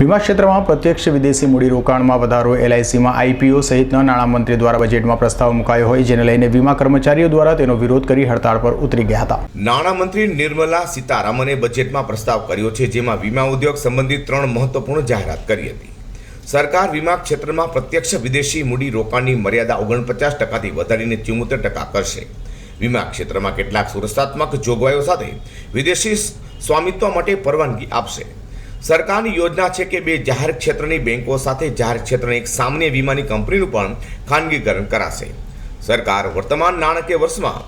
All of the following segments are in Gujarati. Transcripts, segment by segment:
વીમા ક્ષેત્રમાં પ્રત્યક્ષ વિદેશી મૂડીરોકાણમાં વધારો, એલઆઈસીમાં આઈપીઓ સહિતના નાણામંત્રી દ્વારા બજેટમાં પ્રસ્તાવ મુકાયો હોય, જેને લઈને વીમા કર્મચારીઓ દ્વારા તેનો વિરોધ કરી હડતાળ પર ઉતરી ગયા હતા. નાણામંત્રી નિર્મલા સીતારામને બજેટમાં પ્રસ્તાવ કર્યો છે, જેમાં વીમા ઉદ્યોગ સંબંધિત ત્રણ મહત્વપૂર્ણ જાહેરાત કરી હતી. સરકાર વીમા ક્ષેત્રમાં પ્રત્યક્ષ વિદેશી મૂડી રોકાણની મર્યાદા ઓગણપચાસ ટકાથી વધારીને ચુમ્મોતેર ટકા કરશે. વીમા ક્ષેત્રમાં કેટલાક સુરક્ષાત્મક જોગવાઈઓ સાથે વિદેશી સ્વામિત્વ માટે પરવાનગી આપશે. સરકારની યોજના છે કે બે જાહેર ક્ષેત્રની બેંકો સાથે જાહેર ક્ષેત્રની એક સામાન્ય વીમાની કંપનીનું પણ ખાનગીકરણ કરાશે. સરકાર વર્તમાન નાણાકીય વર્ષમાં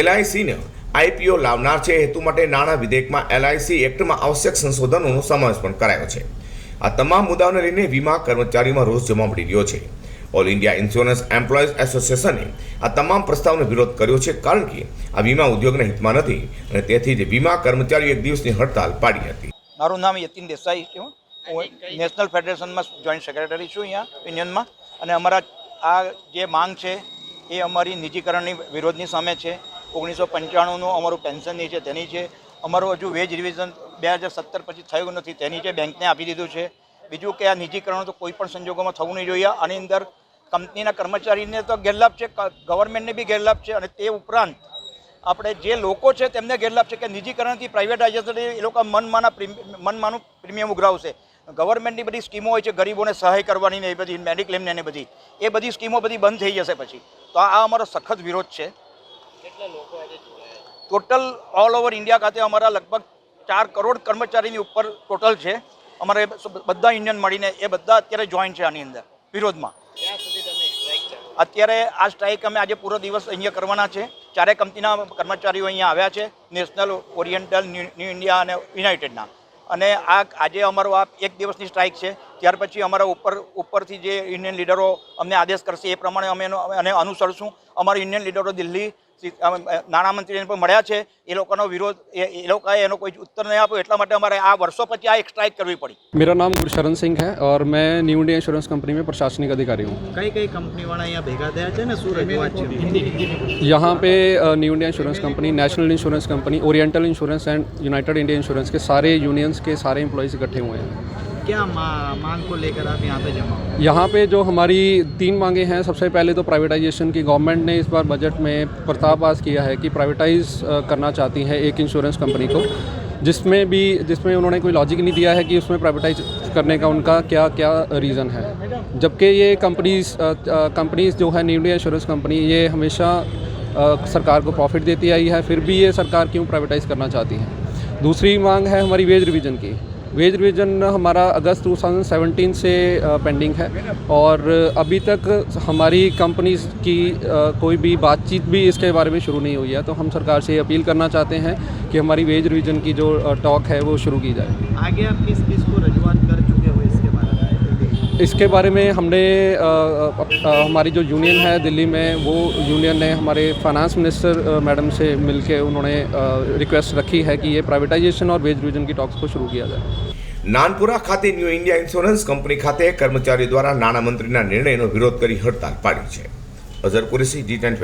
એલઆઈસીને આઈપીઓ લાવનાર છે હેતુ માટે નાણાં વિધેયકમાં એલઆઈસી એક્ટમાં આવશ્યક સંશોધનોનો સમાવેશ પણ કરાયો છે. આ તમામ મુદ્દાઓને લઈને વીમા કર્મચારીઓમાં રોષ જોવા મળી રહ્યો છે. ઓલ ઇન્ડિયા ઇન્સ્યોરન્સ એમ્પ્લોઈઝ એસોસિએશને આ તમામ પ્રસ્તાવનો વિરોધ કર્યો છે, કારણ કે આ વીમા ઉદ્યોગના હિતમાં નથી અને તેથી જ વીમા કર્મચારીઓ એક દિવસની હડતાલ પાડી હતી. મારું નામ યતિન દેસાઈ છું હું. નેશનલ ફેડરેશનમાં જોઈન્ટ સેક્રેટરી છું અહીંયા યુનિયનમાં. અને અમારા આ જે માંગ છે એ અમારી નિજીકરણની વિરોધની સામે છે. ઓગણીસો પંચાણુંનું અમારું પેન્શનની છે તેની છે. અમારું હજુ વેજ રિવિઝન બે હજાર સત્તર પછી થયું નથી તેની છે બેંકને આપી દીધું છે. બીજું કે આ નિજીકરણ તો કોઈ પણ સંજોગોમાં થવું નહીં જોઈએ. આની અંદર કંપનીના કર્મચારીને તો ગેરલાભ છે ગવર્મેન્ટને બી ગેરલાભ છે અને તે ઉપરાંત આપણે જે લોકો છે તેમને ગેરલાભ છે કે નિજીકરણથી પ્રાઇવેટાઇઝેશન એ લોકો મનમાના મનમાનું પ્રીમિયમ ઉઘરાવશે. ગવર્મેન્ટની બધી સ્કીમો હોય છે ગરીબોને સહાય કરવાની ને એ બધી મેડિક્લેમને ને બધી એ બધી સ્કીમો બધી બંધ થઈ જશે પછી. તો આ અમારો સખત વિરોધ છે. ટોટલ ઓલ ઓવર ઇન્ડિયા ખાતે અમારા લગભગ ચાર કરોડ કર્મચારીની ઉપર ટોટલ છે. અમારે બધા યુનિયન મળીને એ બધા અત્યારે જોઈન છે આની અંદર વિરોધમાં. અત્યારે આ સ્ટ્રાઇક અમે આજે પૂરો દિવસ અહીંયા કરવાના છે. ચારે કંપનીના કર્મચારીઓ અહીંયા આવ્યા છે નેશનલ ઓરિએન્ટલ ન્યૂ ઇન્ડિયા અને યુનાઇટેડના અને આ આજે અમારો આ એક દિવસની સ્ટ્રાઇક છે, ત્યાર પછી અમારા ઉપર, ઉપરથી જે યુનિયન લીડરો અમને આદેશ કરશે એ પ્રમાણે અમે એનો, અને અનુસરશું. અમારા યુનિયન લીડરો દિલ્હી નાણામંત્રીને પણ મળ્યા છે એ લોકોનો વિરોધ એ એ લોકોએ એનો કોઈ ઉત્તર નહીં આપ્યો એટલા માટે અમારે આ વર્ષો પછી આ એક સ્ટ્રાઇક કરવી પડી मेरा नाम गुरशरण सिंह है और मैं न्यू इंडिया इंश्योरेंस कंपनी में प्रशासनिक अधिकारी हूँ કઈ કઈ કંપનીવાળા અહીંયા ભેગા થયા છે ને શું રજૂઆત છે यहाँ पे अ, New India Insurance Company National Insurance Company Oriental Insurance and United India Insurance के सारे यूनियंस के सारे एम्प्लॉयज़ इकट्ठे हुए हैं क्या मांग को लेकर आप यहाँ पे जमा यहाँ पे जो हमारी तीन मांगे हैं सबसे पहले तो प्राइवेटाइजेशन की गवर्नमेंट ने इस बार बजट में प्रस्ताव पास किया है कि प्राइवेटाइज करना चाहती है एक इंश्योरेंस कंपनी को जिसमें भी जिसमें उन्होंने कोई लॉजिक नहीं दिया है कि उसमें प्राइवेटाइज करने का उनका क्या क्या रीज़न है। जबकि ये कंपनीज़ कंपनीज़ जो है न्यू इंडिया इंश्योरेंस कंपनी ये हमेशा अ, सरकार को प्रॉफिट देती आई है फिर भी ये सरकार क्यों प्राइवेटाइज करना चाहती है? दूसरी मांग है हमारी वेज रिवीजन की। वेज रिविज़न हमारा अगस्त 2017 से पेंडिंग है। और अभी तक हमारी कंपनीज़ की कोई भी बातचीत भी इसके बारे में शुरू नहीं हुई है। तो हम सरकार से अपील करना चाहते हैं कि हमारी वेज रिविज़न की जो टॉक है, वो शुरू की जाए। आगे आप किस किस को रजूआत कर इसके बारे में हमने अ, अ, अ, हमारी जो यूनियन है दिल्ली में वो यूनियन ने हमारे फाइनेंस मिनिस्टर अ, मैडम से मिलके उन्होंने रिक्वेस्ट रखी है कि ये प्राइवेटाइजेशन और वेज रिवीजन की टॉक्स को शुरू किया जाए નાનપુરા ખાતે ન્યૂ ઇન્ડિયા ઇન્સ્યોરન્સ કંપની ખાતે કર્મચારીઓ દ્વારા નાણામંત્રીના નિર્ણયનો વિરોધ કરી હડતાલ પાડી છે અઝર કુરેશી જી ટેન